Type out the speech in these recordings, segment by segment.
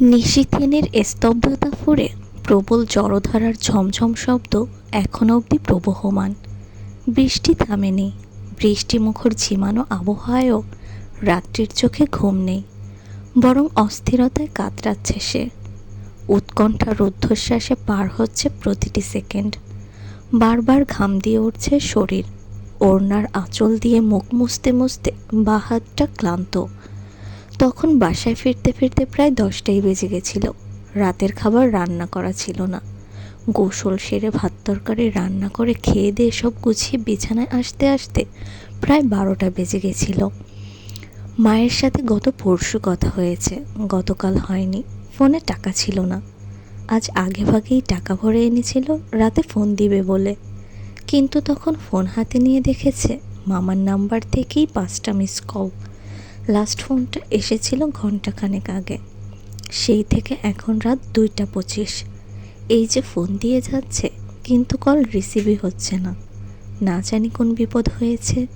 নিশীথেনের স্তব্ধতা ফুঁড়ে প্রবল জড়ধারার ঝমঝম শব্দ এখনও অবধি প্রবহমান। বৃষ্টি থামেনি, বৃষ্টিমুখর ঝিমানো আবহাওয়ায়ও রাত্রির চোখে ঘুম নেই, বরং অস্থিরতায় কাতরাচ্ছে সে। উৎকণ্ঠা রুদ্ধশ্বাসে পার হচ্ছে প্রতিটি সেকেন্ড। বারবার ঘাম দিয়ে উঠছে শরীর, ওড়নার আঁচল দিয়ে মুখ মুছতে মুছতে বা হাতটা ক্লান্ত তখন বাসায় ফিরতে ফিরতে প্রায় দশটাই বেজে গেছিল। রাতের খাবার রান্না করা ছিল না। গোসল সেরে ভাত তরকারি রান্না করে খেয়ে দিয়ে সব গুছিয়ে বিছানায় আসতে আসতে প্রায় বারোটা বেজে গেছিল। মায়ের সাথে গত পরশু কথা হয়েছে। গতকাল হয়নি। ফোনে টাকা ছিল না। আজ আগে ভাগেই টাকা ভরে এনেছিল। রাতে ফোন দিবে বলে। কিন্তু তখন ফোন হাতে নিয়ে দেখেছে, মামার নাম্বার থেকেই পাঁচটা মিস কল লাস্ট ফোনটা এসেছিল ঘন্টাখানেক আগে। সেই থেকে এখন রাত দুইটা পঁচিশ। এই যে ফোন দিয়ে যাচ্ছে, কিন্তু কল রিসিভই হচ্ছে না। না জানি কোন বিপদ হয়েছে।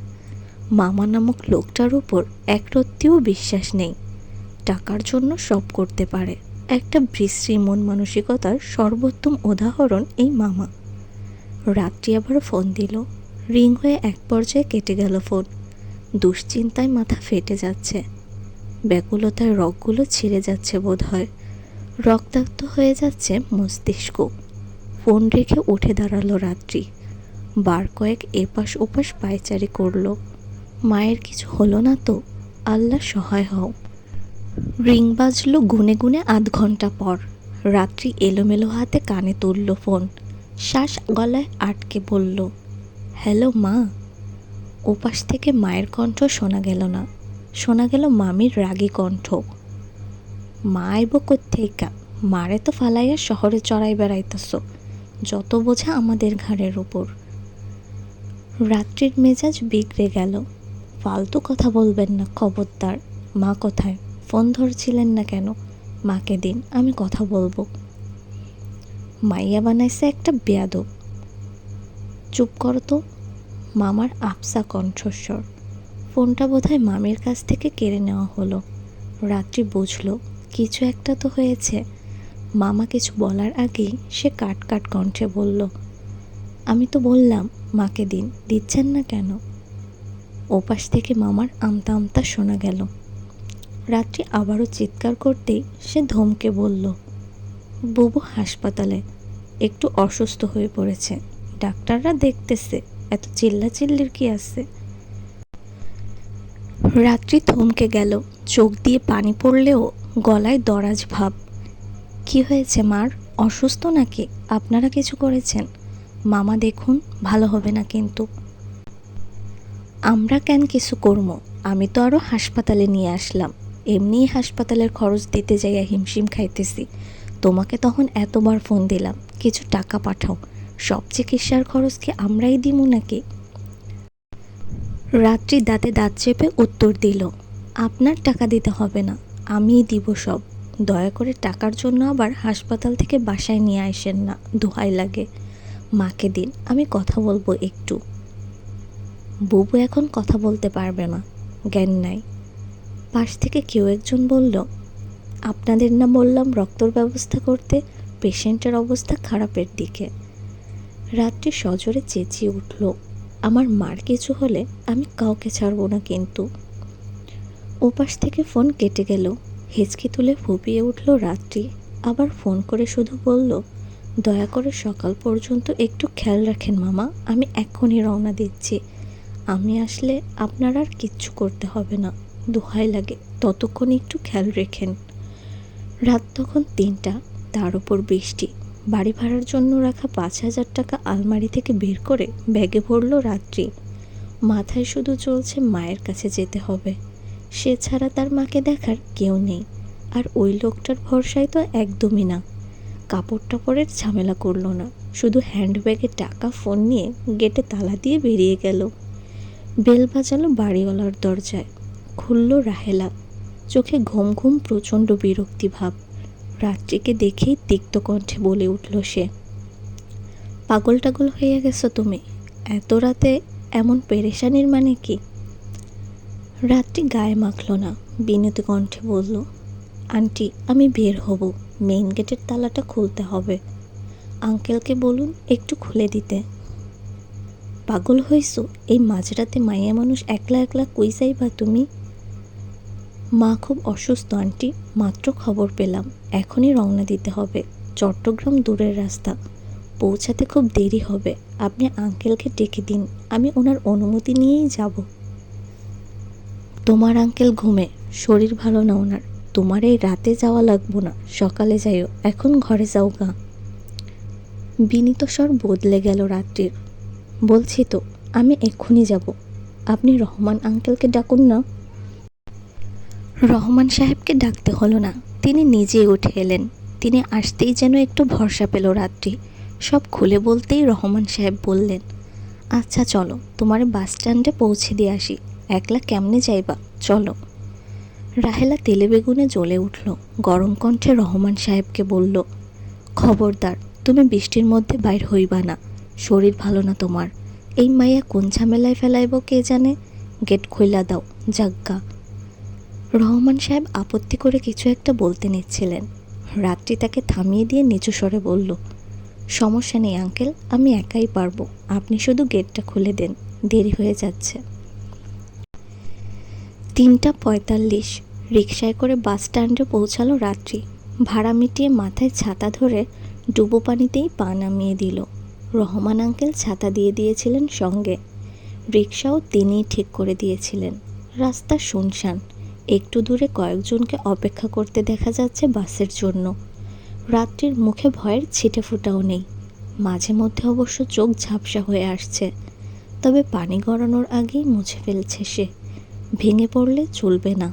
মামা নামক লোকটার উপর একরত্তিও বিশ্বাস নেই। টাকার জন্য সব করতে পারে। একটা বিশ্রী মন মানসিকতার সর্বোত্তম উদাহরণ এই মামা। রাত্রি আবার ফোন দিল। রিং হয়ে এক পর্যায়ে কেটে গেল ফোন দুশ্চিন্তায় মাথা ফেটে যাচ্ছে। ব্যাকুলতায় রগগুলো ছিঁড়ে যাচ্ছে বোধ হয় রক্তাক্ত হয়ে যাচ্ছে মস্তিষ্ক। ফোন রেখে উঠে দাঁড়াল রাত্রি। বার কয়েক এপাশ ওপাশ পায়চারি করল। মায়ের কিছু হলো না তো, আল্লাহ সহায় হও। রিং বাজলো গুনে গুনে আধ ঘণ্টা পর। রাত্রি এলোমেলো হাতে কানে তুলল ফোন। শ্বাস গলায় আটকে বলল, হ্যালো মা। ওপাশ থেকে মায়ের কণ্ঠ শোনা গেল না। শোনা গেল মামির রাগী কণ্ঠ। মা আইব কোথেকা মারে তো ফালাইয়া শহরে চড়াই বেড়াইতেছ। যত বোঝা আমাদের ঘাড়ের উপর। রাত্রির মেজাজ বিগড়ে গেল। ফালতু কথা বলবেন না খবরদার। মা কোথায়? ফোন ধরছিলেন না কেন? মাকে দিন, আমি কথা বলব। মাইয়া বানাইছে একটা বেয়াদব। চুপ করো তো মামার আফসা কণ্ঠস্বর। ফোনটা বোধহয় মামির কাছ থেকে কেড়ে নেওয়া হলো। রাত্রি বুঝলো, কিছু একটা তো হয়েছে। মামা কিছু বলার আগেই সে কাট কাট কণ্ঠে বলল, আমি তো বললাম, মাকে দিন, দিচ্ছেন না কেন? ওপাশ থেকে মামার আমতা আমতা শোনা গেল। রাত্রি আবারও চিৎকার করতেই সে ধমকে বলল, বুবু হাসপাতালে, একটু অসুস্থ হয়ে পড়েছে, ডাক্তাররা দেখতেছে। এত চিল্লাচিল্লির কি আছে? রাত্রি থমকে গেল, চোখ দিয়ে পানি পড়লেও গলায় দরাজ ভাব। কি হয়েছে, মার? অসুস্থ নাকি? আপনারা কিছু করেছেন? মামা দেখুন, ভালো হবে না কিন্তু। আমরা কেন কিছু করব? আমি তো আরও হাসপাতালে নিয়ে আসলাম। এমনিই হাসপাতালের খরচ দিতে যাইয়া হিমশিম খাইতেছি। তোমাকে তখন এতবার ফোন দিলাম, কিছু টাকা পাঠাও। সব চিকিৎসার খরচ কি আমরাই দিব নাকি? রাত্রি দাঁতে দাঁত চেপে উত্তর দিল, আপনার টাকা দিতে হবে না, আমিই দিব সব। দয়া করে টাকার জন্য আবার হাসপাতাল থেকে বাসায় নিয়ে আসেন না, দোহাই লাগে। মাকে দিন, আমি কথা বলব একটু। বুবু এখন কথা বলতে পারবে না, জ্ঞান নাই। পাশ থেকে কেউ একজন বলল, আপনাদের না বললাম রক্তর ব্যবস্থা করতে, পেশেন্টের অবস্থা খারাপের দিকে। রাত্রি সজোরে চেঁচিয়ে উঠল, আমার মার কিছু হলে আমি কাউকে ছাড়বো না কিন্তু। ওপাশ থেকে ফোন কেটে গেল, হেঁচকি তুলে ফুপিয়ে উঠল রাত্রি, আবার ফোন করে শুধু বলল, দয়া করে সকাল পর্যন্ত একটু খেয়াল রাখেন মামা, আমি এক্ষুনি রওনা দিচ্ছি। আমি আসলে আপনার আর কিচ্ছু করতে হবে না, দোহাই লাগে, ততক্ষণ একটু খেয়াল রেখেন। রাত তখন তিনটা, তার উপর বৃষ্টি বাড়ি ভাড়ার জন্য রাখা পাঁচ হাজার টাকা আলমারি থেকে বের করে ব্যাগে ভরল রাত্রি। মাথায় শুধু চলছে মায়ের কাছে যেতে হবে। সে ছাড়া তার মাকে দেখার কেউ নেই। আর ওই লোকটার ভরসায় তো একদমই না। কাপড় টাপড়ের ঝামেলা করল না। শুধু হ্যান্ডব্যাগে টাকা, ফোন নিয়ে গেটে তালা দিয়ে বেরিয়ে গেল। বেল বাজালো বাড়িওয়ালার দরজায়। খুলল রাহেলা। চোখে ঘুম ঘুম প্রচণ্ড বিরক্তি ভাব। রাত্রিকে দেখেই তিক্ত কণ্ঠে বলে উঠল সে পাগল টাগল হয়ে গেছো তুমি? এত রাতে এমন পেরেশানির মানে কি? রাত্রি গায়ে মাখল না, বিনীত কণ্ঠে বলল, আন্টি, আমি বের হব, মেইন গেটের তালাটা খুলতে হবে। আঙ্কেলকে বলুন একটু খুলে দিতে। পাগল হইছো? এই মাঝরাতে মাইয়া মানুষ একলা একলা কই যাইবা তুমি? মা খুব অসুস্থ, আন্টি। মাত্র খবর পেলাম। এখনই রওনা দিতে হবে। চট্টগ্রাম দূরের রাস্তা। পৌঁছাতে খুব দেরি হবে। আপনি আঙ্কেলকে ডেকে দিন। আমি ওনার অনুমতি নিয়েই যাব। তোমার আঙ্কেল ঘুমে। শরীর ভালো না ওনার। তোমার এই রাতে যাওয়া লাগবো না। সকালে যাইও। এখন ঘরে যাও গা। বিনীত স্বর বদলে গেল রাত্রির। বলছি তো, আমি এক্ষুনি যাব। আপনি রহমান আঙ্কেলকে ডাকুন না। রহমান সাহেবকে ডাকতে হলো না। তিনি নিজেই উঠে এলেন। তিনি আসতেই যেন একটু ভরসা পেল রাত্রি। সব খুলে বলতেই রহমান সাহেব বললেন আচ্ছা চলো, তোমার বাস স্ট্যান্ডে পৌঁছে দিয়ে আসি। একলা কেমনে যাইবা? চলো। রাহেলা তেলে বেগুনে জ্বলে উঠল। গরম কণ্ঠে রহমান সাহেবকে বলল, খবরদার, তুমি বৃষ্টির মধ্যে বাইর হইবা না। শরীর ভালো না তোমার। এই মাইয়া কোন ঝামেলায় ফেলাইব কে জানে? গেট খোলা দাও জাগ্গা রহমান সাহেব আপত্তি করে কিছু একটা বলতে নিচ্ছিলেন। রাত্রি তাকে থামিয়ে দিয়ে নিচু স্বরে বলল, সমস্যা নেই আঙ্কেল, আমি একাই পারব। আপনি শুধু গেটটা খুলে দেন, দেরি হয়ে যাচ্ছে। তিনটা পঁয়তাল্লিশ, রিকশায় করে বাস স্ট্যান্ডে পৌঁছালো রাত্রি। ভাড়া মিটিয়ে মাথায় ছাতা ধরে ডুবো পানিতেই পা নামিয়ে দিল। রহমান আঙ্কেল ছাতা দিয়ে দিয়েছিলেন সঙ্গে। রিক্সাও তিনিই ঠিক করে দিয়েছিলেন। রাস্তা শুনশান। একটু দূরে কয়েকজনকে অপেক্ষা করতে দেখা যাচ্ছে বাসের জন্য। রাত্রির মুখে ভয়ের ছিটে ফোটাও নেই। মাঝে মধ্যে অবশ্য চোখ ঝাপসা হয়ে আসছে। তবে পানি গড়ানোর আগেই মুছে ফেলছে সে। ভেঙে পড়লে চলবে না।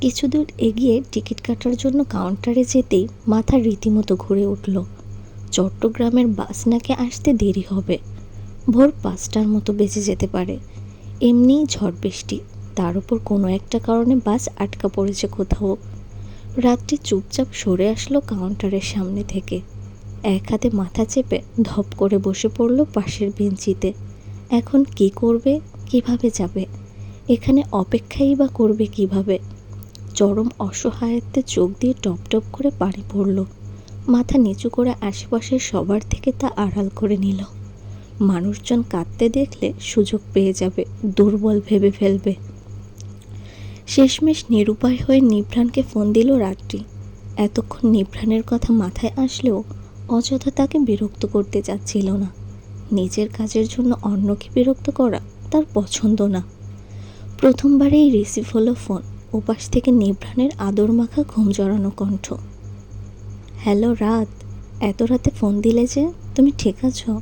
কিছু দূর এগিয়ে টিকিট কাটার জন্য কাউন্টারে যেতেই মাথা রীতিমতো ঘুরে উঠল। চট্টগ্রামের বাস নাকি আসতে দেরি হবে। ভোর পাঁচটার মতো বেঁচে যেতে পারে। এমনিই ঝড় বৃষ্টি। তার উপর কোনো একটা কারণে বাস আটকা পড়েছে কোথাও। রাত্রি চুপচাপ সরে আসলো কাউন্টারের সামনে থেকে। এক হাতে মাথা চেপে ধপ করে বসে পড়ল পাশের বেঞ্চিতে। এখন কি করবে, কীভাবে যাবে? এখানে অপেক্ষাই বা করবে কীভাবে? চরম অসহায়ত্বে চোখ দিয়ে টপ টপ করে পানি পড়ল। মাথা নিচু করে আশেপাশের সবার থেকে তা আড়াল করে নিল। মানুষজন কাঁদতে দেখলে সুযোগ পেয়ে যাবে, দুর্বল ভেবে ফেলবে। শেষমেশ নিরুপায় হয়ে নিভ্রানকে ফোন দিল রাত্রি। এতক্ষণ নিভ্রানের কথা মাথায় আসলেও অযথা তাকে বিরক্ত করতে চাচ্ছিল না। নিজের কাজের জন্য অন্যকে বিরক্ত করা তার পছন্দ না। প্রথমবারেই রিসিভ হলো ফোন, ওপাশ থেকে নিভ্রানের আদর মাখা ঘুম জড়ানো কণ্ঠ। হ্যালো, রাত, এত রাতে ফোন দিলে যে তুমি ঠিক আছো?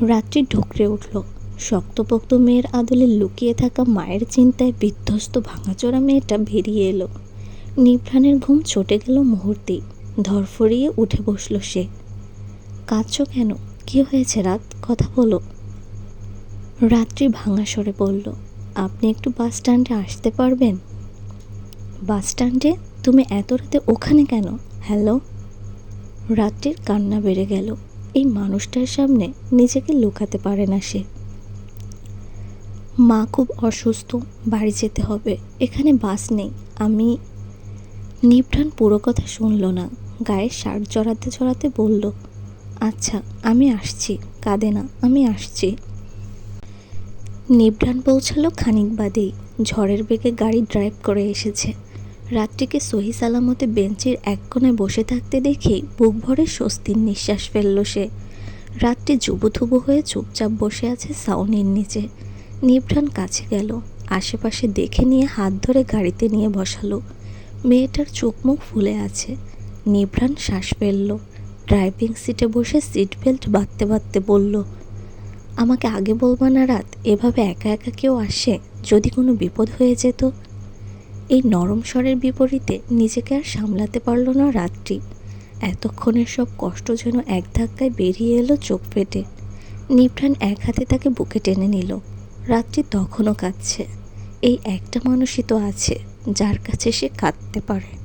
রাত্রি ঢুকরে উঠল। শক্তপোক্ত মেয়ের আদলে লুকিয়ে থাকা মায়ের চিন্তায় বিধ্বস্ত ভাঙাচোরা মেয়েটা বেরিয়ে এলো। নিভ্রানের ঘুম ছুটে গেল মুহূর্তেই। ধরফরিয়ে উঠে বসল সে। কাঁদছ কেন? কি হয়েছে রাত? কথা বলো। রাত্রি ভাঙা সরে বলল, আপনি একটু বাস স্ট্যান্ডে আসতে পারবেন? বাস স্ট্যান্ডে? তুমি এত রাতে ওখানে কেন? হ্যালো? রাত্রির কান্না বেড়ে গেল। এই মানুষটার সামনে নিজেকে লুকাতে পারে না সে। মা খুব অসুস্থ, বাড়ি যেতে হবে। এখানে বাস নেই। আমি নিভ্রান পুরো কথা শুনল না। গায়ে শার্ট জড়াতে জড়াতে বলল আচ্ছা আমি আসছি। কাঁদে না, আমি আসছি। নিভ্রান পৌঁছালো খানিক বাদেই। ঝড়ের বেগে গাড়ি ড্রাইভ করে এসেছে। রাত্রিকে সহি সালামতে বেঞ্চের এক কোণায় বসে থাকতে দেখেই বুক ভরে স্বস্তির নিঃশ্বাস ফেলল সে। রাত্রি জুবুথুবু হয়ে চুপচাপ বসে আছে সাউনির নিচে। নিভ্রান কাছে গেল। আশেপাশে দেখে নিয়ে হাত ধরে গাড়িতে নিয়ে বসালো। মেয়েটার চোখ মুখ ফুলে আছে। নিভ্রান শ্বাস ফেলল। ড্রাইভিং সিটে বসে সিট বেল্ট বাঁধতে বাঁধতে বলল, আমাকে আগে বলবা না রাত, এভাবে একা একা কেউ আসে? যদি কোনো বিপদ হয়ে যেত? এই নরম স্বরের বিপরীতে নিজেকে আর সামলাতে পারল না রাত্রি। এতক্ষণের সব কষ্ট যেন এক ধাক্কায় বেরিয়ে এলো চোখ পেটে নিভ্রান এক হাতে তাকে বুকে টেনে নিল। রাত্রি তখনও কাঁদছে। এই একটা মানুষই তো আছে যার কাছে সে কাঁদতে পারে।